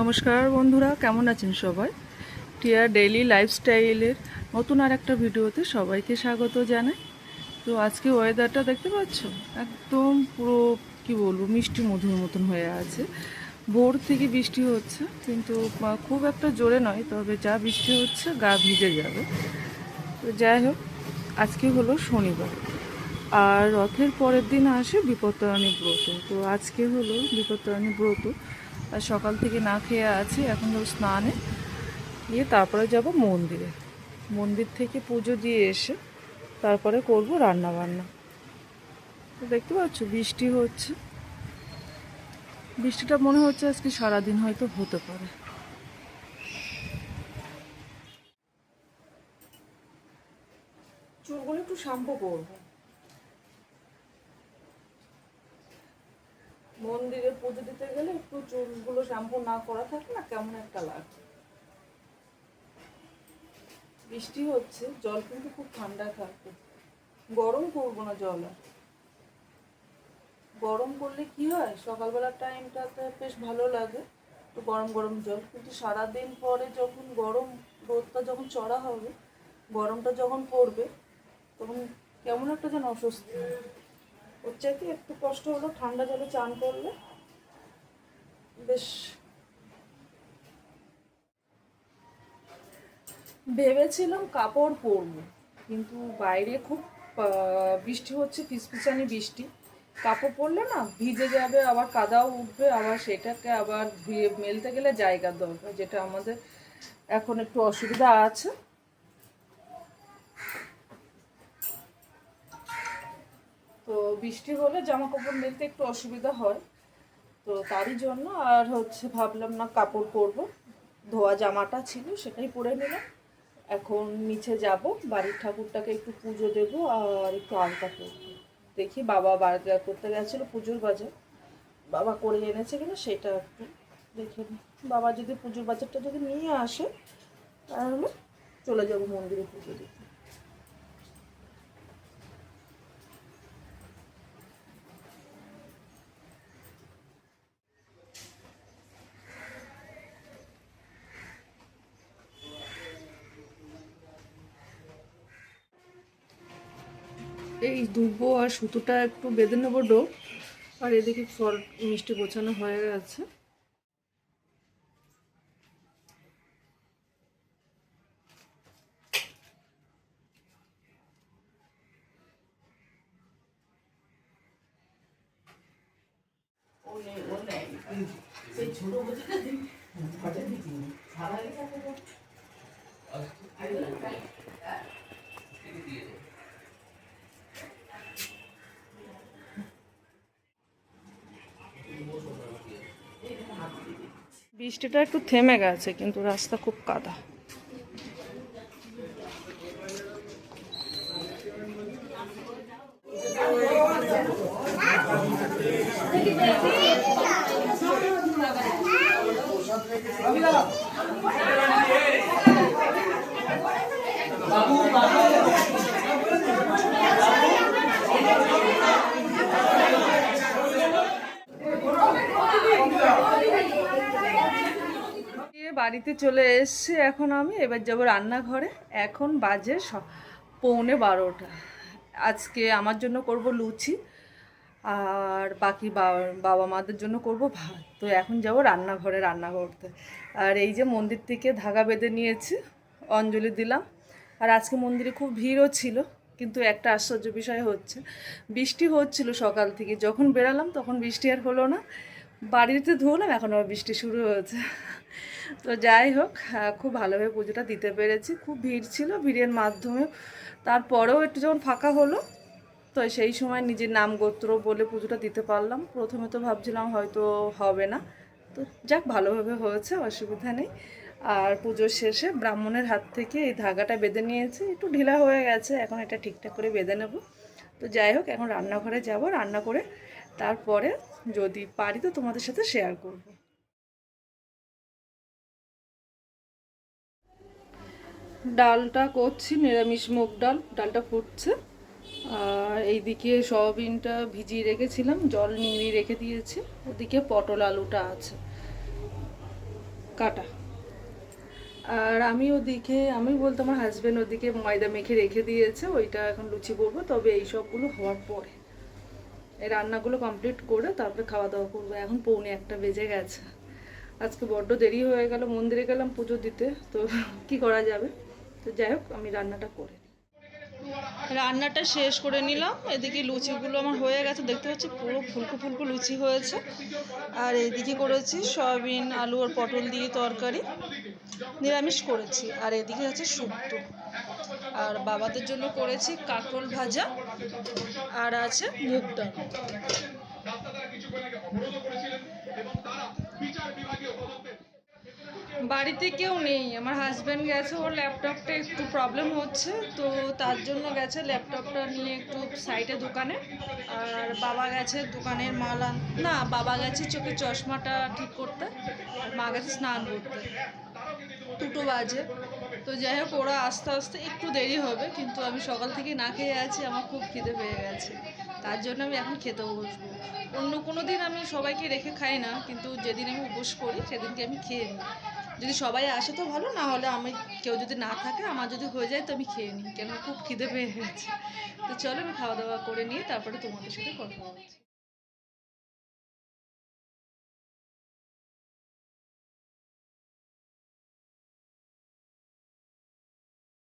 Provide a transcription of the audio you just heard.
নমস্কার বন্ধুরা, কেমন আছেন সবাই? টিয়া ডেইলি লাইফস্টাইলের নতুন আর একটা ভিডিওতে সবাইকে স্বাগত জানাই। তো আজকে ওয়েদারটা দেখতে পাচ্ছ? একদম পুরো, কি বলব, মিষ্টি মধুর মতন হয়ে আছে। ভোর থেকে বৃষ্টি হচ্ছে, কিন্তু খুব একটা জোরে নয়, তবে যা বৃষ্টি হচ্ছে, গা ভিজে যাবে। তো যাই হোক, আজকে হলো শনিবার, আর রথের পরের দিন আসে বিপত্তারাণী ব্রত। তো আজকে হলো বিপত্তারাণী ব্রত। আর সকাল থেকে না খেয়ে আছি, এখন যাব স্নানে। দিয়ে তারপরে যাব মন্দিরে। মন্দির থেকে পুজো দিয়ে এসে তারপরে করব রান্না বান্না দেখতে পাচ্ছ, বৃষ্টি হচ্ছে। বৃষ্টিটা মনে হচ্ছে আজকে সারাদিন হয়তো হতে পারে। চুলগুলো একটু শ্যাম্পু করব। মন্দিরে পুজো দিতে গেলে একটু চুলগুলো শ্যাম্পু না করা থাকে না, কেমন একটা লাগে। বৃষ্টি হচ্ছে, জল কিন্তু খুব ঠান্ডা থাকবে গরম করব না জল আর। গরম করলে কি হয়? সকালবেলার টাইমটাতে বেশ ভালো লাগে, তো গরম গরম জল। কিন্তু সারাদিন পরে যখন গরম, রোদটা যখন চড়া হবে, গরমটা যখন পড়বে, তখন কেমন একটা যেন অস্বস্তি। ওর চাইতে একটু কষ্ট হলো, ঠান্ডা জলে চান করলে। বেশ। ভেবেছিলাম কাপড় পরবো, কিন্তু বাইরে খুব বৃষ্টি হচ্ছে, ফিসফিসানি বৃষ্টি। কাপড় পরলে না ভিজে যাবে, আবার কাদাও উঠবে, আবার সেটাকে আবার ধুয়ে মেলতে গেলে জায়গার দরকার, যেটা আমাদের এখন একটু অসুবিধা আছে। তো বৃষ্টি হলে জামা কাপড় মেলতে একটু অসুবিধা হয়। তো তারই জন্য আর হচ্ছে ভাবলাম না কাপড় পরবো। ধোয়া জামাটা ছিল সেটাই পরে নিলাম। এখন নিচে যাব, বাড়ির ঠাকুরটাকে একটু পুজো দেব আর একটু আলতা করব। দেখি বাবা বাজার করতে গেছিল পুজোর বাজার। বাবা করে এনেছে কিনা সেটা একটু দেখে বাবা যদি পুজোর বাজারটা যদি নিয়ে আসে, তাহলে চলে যাব মন্দিরে পুজো দিতে। এই দুব্বো আর সুতোটা একটু বেঁধে নেব ডো। আর এদিকে ফল মিষ্টি গোছানো হয়ে গেছে। বৃষ্টিটা একটু থেমে গেছে কিন্তু রাস্তা খুব কাদা। দিয়ে বাড়িতে চলে এসেছি এখন আমি। এবার যাব রান্নাঘরে। এখন বাজে স- পৌনে বারোটা। আজকে আমার জন্য করব লুচি আর বাকি বাবা মাদের জন্য করব ভাত। তো এখন যাব রান্নাঘরে রান্না করতে। আর এই যে মন্দির থেকে ধাগা বেঁধে নিয়েছি, অঞ্জলি দিলাম। আর আজকে মন্দিরে খুব ভিড়ও ছিল, কিন্তু একটা আশ্চর্য বিষয় হচ্ছে, বৃষ্টি হচ্ছিল সকাল থেকে। যখন বেরালাম তখন বৃষ্টি আর হলো না। বাড়িতে ধুলাম, এখন আবার বৃষ্টি শুরু হয়েছে। তো যাই হোক খুব ভালোভাবে পুজোটা দিতে পেরেছি। খুব ভিড় ছিল ভিড়ের মাধ্যমে তারপরেও একটু যখন ফাঁকা হলো, তো সেই সময় নিজের নাম গোত্র বলে পুজোটা দিতে পারলাম। প্রথমে তো ভাবছিলাম হয়তো হবে না। তো যাক, ভালোভাবে হয়েছে, অসুবিধা নেই। আর পুজোর শেষে ব্রাহ্মণের হাত থেকে এই ধাগাটা বেঁধে নিয়েছে। একটু ঢিলা হয়ে গেছে, এখন এটা ঠিকঠাক করে বেঁধে নেব। তো যাই হোক, এখন রান্নাঘরে যাব। রান্না করে তারপরে যদি পারি তো তোমাদের সাথে শেয়ার করব। ডালটা করছি, নিরামিষ মুগ ডাল, ডালটা ফুটছে। আর এইদিকে সয়াবিনটা ভিজিয়ে রেখেছিলাম, জল নিংড়িয়ে রেখে দিয়েছি। ওদিকে পটল আলুটা আছে। কাটা। আর আমি ওদিকে, আমি বলতে আমার হাজব্যান্ড ওদিকে ময়দা মেখে রেখে দিয়েছে, ওইটা এখন লুচি করব, তবে এই সবগুলো হওয়ার পরে। এই রান্নাগুলো কমপ্লিট করে তারপরে খাওয়া দাওয়া করব। এখন পৌনে একটা বেজে গেছে। আজকে বড্ড দেরি হয়ে গেল, মন্দিরে গেলাম পুজো দিতে, তো কি করা যাবে? তো যাই হোক, আমি রান্নাটা করে নিই। রান্নাটা শেষ করে নিলাম। এদিকে লুচিগুলো আমার হয়ে গেছে। দেখতে পাচ্ছি পুরো ফুলকো ফুলকো লুচি হয়েছে। আর এদিকে করেছি সয়াবিন, আলু আর পটল দিয়ে তরকারি। নিরামিষ করেছি। আর এদিকে হচ্ছে শুক্তো। আর বাবাদের জন্য করেছি কাঁকরোল ভাজা। আর আছে মুগ ডাল। বাড়িতে কেউ নেই। আমার হাজব্যান্ড গেছে, ওর ল্যাপটপটা একটু প্রবলেম হচ্ছে, তো তার জন্য গেছে ল্যাপটপটা নিয়ে একটু সাইডে দোকানে। আর বাবা গেছে দোকানের মাল আন, না, বাবা গেছে চোখে চশমাটা ঠিক করতে, আর মা গেছে স্নান করতে। দুটো বাজে। তো যাই হোক, ওরা আস্তে আস্তে একটু দেরি হবে, কিন্তু আমি সকাল থেকে না খেয়ে আছি, আমার খুব খিদে পেয়ে গেছে। তার জন্য আমি এখন খেতে বসবো। অন্য কোনো দিন আমি সবাইকে রেখে খাই না, কিন্তু যেদিন আমি উপোস করি, সেদিনকে আমি খেয়ে নিই। যদি সবাই আসে তো ভালো, না হলে আমি কেউ যদি না থাকে, আমার যদি হয়ে যায় তো আমি খেয়ে নিই। কেন? খুব খিদে পেয়ে গেছে। তো চলো আমি খাওয়া দাওয়া করে নিয়ে তারপরে তোমাদের সাথে কথা বলছি।